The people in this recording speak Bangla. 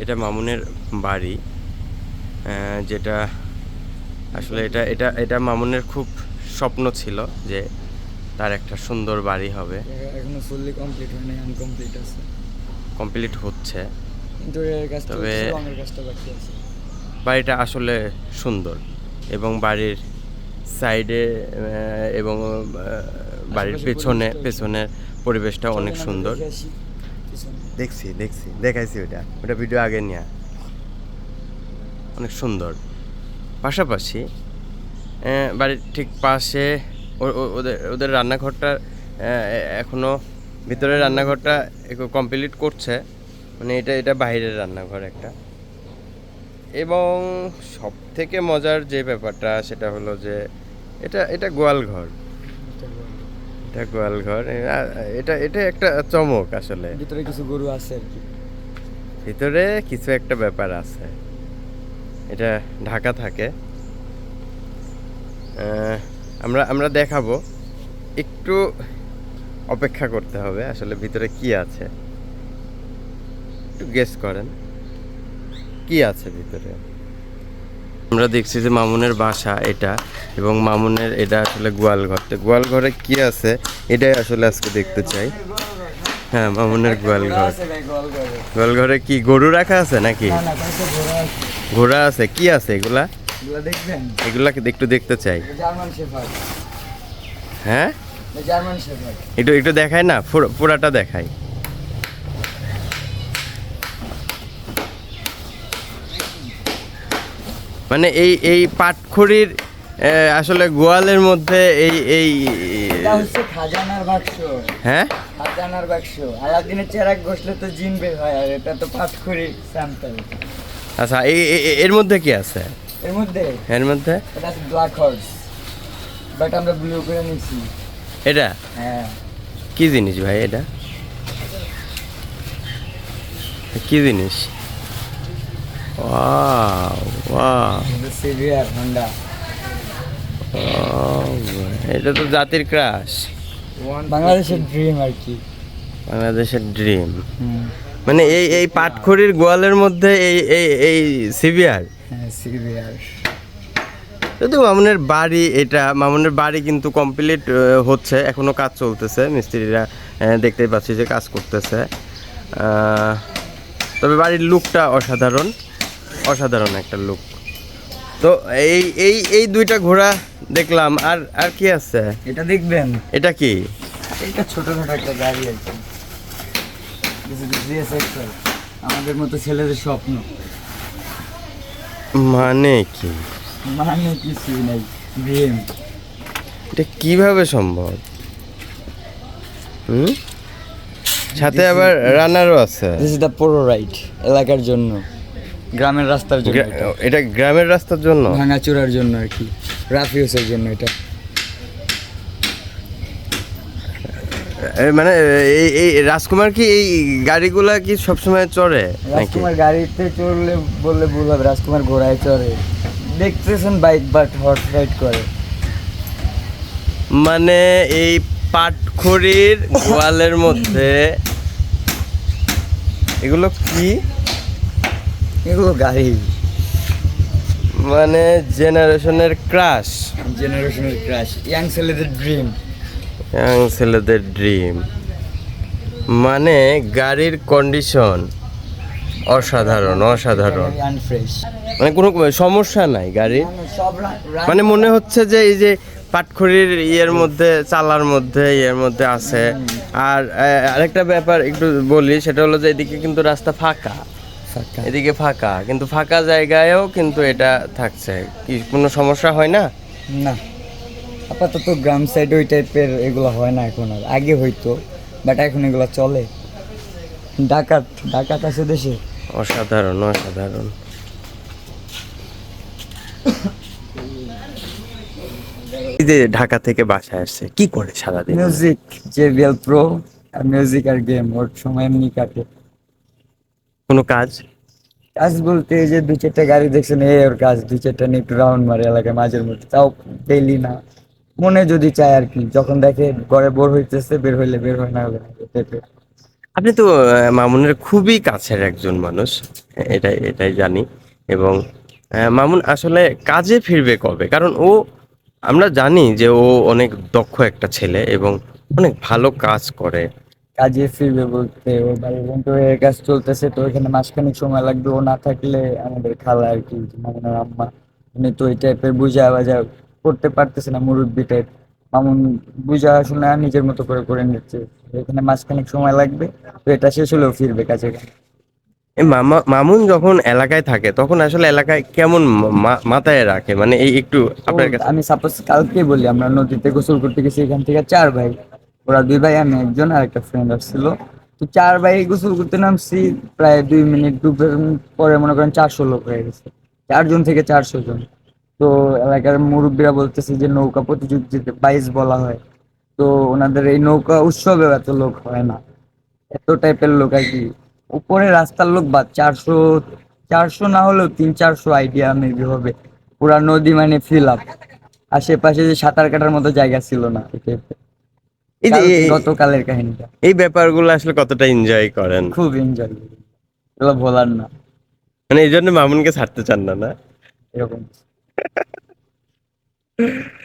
এটা মামুনের বাড়ি যেটা আসলে এটা এটা এটা মামুনের খুব স্বপ্ন ছিল যে তার একটা সুন্দর বাড়ি হবে। এখনও ফুললি কমপ্লিট হয়নি আনকমপ্লিট আছে। কমপ্লিট হচ্ছে। তবে- হচ্ছে, রঙের কাজটা বাকি আছে। বাড়িটা আসলে সুন্দর এবং বাড়ির সাইডে এবং বাড়ির পেছনে পেছনের পরিবেশটা অনেক সুন্দর। দেখছি দেখছি দেখাইছি ওটা ওটা ভিডিও আগে নিয়ে। অনেক সুন্দর। পাশাপাশি বাড়ির ঠিক পাশে ওদের ওদের রান্নাঘরটা আহ, এখনও ভিতরে রান্নাঘরটা কমপ্লিট করছে। মানে এটা এটা বাইরের রান্নাঘর একটা। এবং সব থেকে মজার যে ব্যাপারটা সেটা হলো যে এটা এটা গোয়াল ঘর। এটা গোয়াল ঘর। এটা এটা একটা চমক আসলে। ভিতরে কিছু গরু আছে আর কি। ভিতরে কিছু একটা ব্যাপার আছে। এটা ঢাকা থাকে। আমরা আমরা দেখাবো। একটু অপেক্ষা করতে হবে আসলে ভিতরে কি আছে। একটু গেস করেন। কি আছে ভিতরে? আমরা দেখছি যে মামুনের বাসা এটা এবং মামুনের এটা আসলে গোয়াল ঘর তো গোয়াল ঘরে কি আছে? এটাই আসলে আজকে দেখতে চাই। হ্যাঁ মামুনের গোয়াল ঘর গোয়াল ঘরে। কি গরু রাখা আছে নাকি? ঘোড়া আছে। কি আছে এগুলা? এগুলো এগুলাকে একটু দেখতে চাই। হ্যাঁ? একটু একটু দেখায় না? পুরো- পুরাটা দেখাই। মানে এই এই পাটখড়ির আসলে গোয়ালের মধ্যে এই এই হচ্ছে খাজানার বাক্স। হ্যাঁ? খাজানার বাক্স। আলাদিনের চেরাক ঘষলে তো জিন বের হয় আর এটা তো পাটখড়ি স্যাম্পল আচ্ছা এই এর মধ্যে কি আছে? এর মধ্যে? এর মধ্যে? এটা ব্ল্যাক হর্স বাট আমরা ব্লু করে নিছি। এটা? হ্যাঁ। কি জিনিস ভাই এটা? কি জিনিস? ওয়াও ওয়াও সিভিয়ার হন্ডা এটা তো জাতির ক্রাশ বাংলাদেশের ড্রিম আর কি। বাংলাদেশের ড্রিম মানে এই এই পাটখড়ির গোয়ালের মধ্যে এই এই এই সিভিয়ার হ্যাঁ সিভিয়ার যদি মামুনের বাড়ি এটা মামুনের বাড়ি কিন্তু কমপ্লিট হচ্ছে এখনও কাজ চলতেছে মিস্ত্রিরা দেখতেই পাচ্ছি যে কাজ করতেছে। তবে বাড়ির লুকটা অসাধারণ। অসাধারণ একটা লুক তো এই এই এই দুইটা ঘোড়া দেখলাম আর আর কি আছে? এটা দেখবেন। এটা কি? এটা ছোটখাটো একটা গাড়ি the আমাদের মতো ছেলেদের স্বপ্ন। মানে কি? মানে কিছুই নাই ড্রিম এটা কীভাবে সম্ভব? হুম? সাথে আবার রানারও আছে। This is the Poro ride এলাকার জন্য। গ্রামের রাস্তার জন্য এটা। গ্রামের রাস্তার জন্য? ভাঙাচোরার জন্য আর কি। রাফিউসের জন্য এটা। মানে এই এই রাজকুমার কি এই গাড়িগুলা কি সবসময় চড়ে রাজকুমার গাড়িতে চড়লে বললে ভুল হবে রাজকুমার ঘোড়ায় চড়ে। দেখতেছেন বাইক বাট হট রাইড করে। মানে এই পাটখড়ির গোয়ালের মধ্যে এগুলো কি? এগুলো গাড়ি। মানে জেনারেশনের ক্রাশ। জেনারেশনের ক্রাশ। ইয়াং ছেলেদের ড্রিম। ইয়াং ছেলেদের ড্রিম। মানে গাড়ির কন্ডিশন অসাধারণ অসাধারণ। মানে কোনো সমস্যা নাই গাড়ির। রা- মানে মনে হচ্ছে যে এই যে পাটখড়ির ইয়ের মধ্যে চালার মধ্যে ইয়ের মধ্যে আছে। আর আরেকটা ব্যাপার একটু বলি সেটা হলো যে এদিকে কিন্তু রাস্তা ফাঁকা। এদিকে ফাঁকা কিন্তু ফাঁকা জায়গায়ও কিন্তু এটা থাকছে। কি কোনো সমস্যা হয় না? না। আপাতত গ্রাম সাইড ওই টাইপের এগুলো হয় না এখন আর। আগে হইতো বাট এখন এগুলো চলে। ডাকাত ডাকাত আছে দেশে। অসাধারণ অসাধারণ। এই যে ঢাকা থেকে বাসায় আসছে কি করে সারাদিন? মিউজিক জেবিএল প্রো আর মিউজিক আর গেম ওর সময় এমনি কাটে। কোনো কাজ? কাজ বলতে এই যে দু চারটা গাড়ি দেখছেন এই ওর কাজ দু চারটা নিয়ে একটু রাউন্ড মারে এলাকায় মাঝের মধ্যে। তাও ডেইলি না। মনে যদি চায় আর কি যখন দেখে ঘরে বোর হইতেছে বের হইলে বের হয় না হলে। আপনি তো মামুনের খুবই কাছের একজন মানুষ এটাই এটাই জানি। এবং মামুন আসলে কাজে ফিরবে কবে? কারণ ও আমরা জানি যে ও অনেক দক্ষ একটা ছেলে এবং অনেক ভালো কাজ করে। কাজে ফিরবে বলতে। ও বাড়ি এর কাজ চলতেছে তো এখানে মাসখানেক সময় লাগবে। ও না থাকলে আমাদের খালা আর কি মামুনের আম্মা। উনি তো ওই টাইপের বুঝা বাজা করতে পারতেছে না মুরব্বি টাইপ মামুন বুঝা শোনা নিজের মতো করে করে নিচ্ছে। এখানে মাসখানেক সময় লাগবে তো এটা শেষ হলেও ফিরবে কাছে মামা মামুন যখন এলাকায় থাকে তখন আসলে এলাকায় কেমন মাথায় রাখে? মানে এই একটু আপনার কাছে। আমি সাপোজ কালকে বলি আমরা নদীতে গোসল করতে গেছি এখান থেকে চার ভাই। ওরা দুই ভাই, আমি একজন আর একটা ফ্রেন্ড আসছিল। তো চার ভাই গোসল করতে নামছি, প্রায় দুই মিনিট ডুবের পরে মনে করেন চারশো লোক হয়ে গেছে। চারজন থেকে চারশো জন। তো এলাকার মুরব্বীরা বলতেছে যে নৌকা প্রতিযোগিতাতে বাইশ বলা হয়। তো ওনাদের এই নৌকা উৎসবেও এত লোক হয় না। এত টাইপের লোক আর কি। উপরে রাস্তার লোক বা চারশো চারশো না হলেও তিন, চারশো আইডিয়া মেবি হবে। পুরা নদী মানে ফিল আপ আশেপাশে যে সাঁতার কাটার মতো জায়গা ছিল না। এই যে গতকালের কাহিনীটা। এই ব্যাপারগুলো আসলে কতটা এনজয় করেন? খুব এনজয় এগুলো বলার না। মানে এই জন্য মামুনকে ছাড়তে চান না না? এরকম।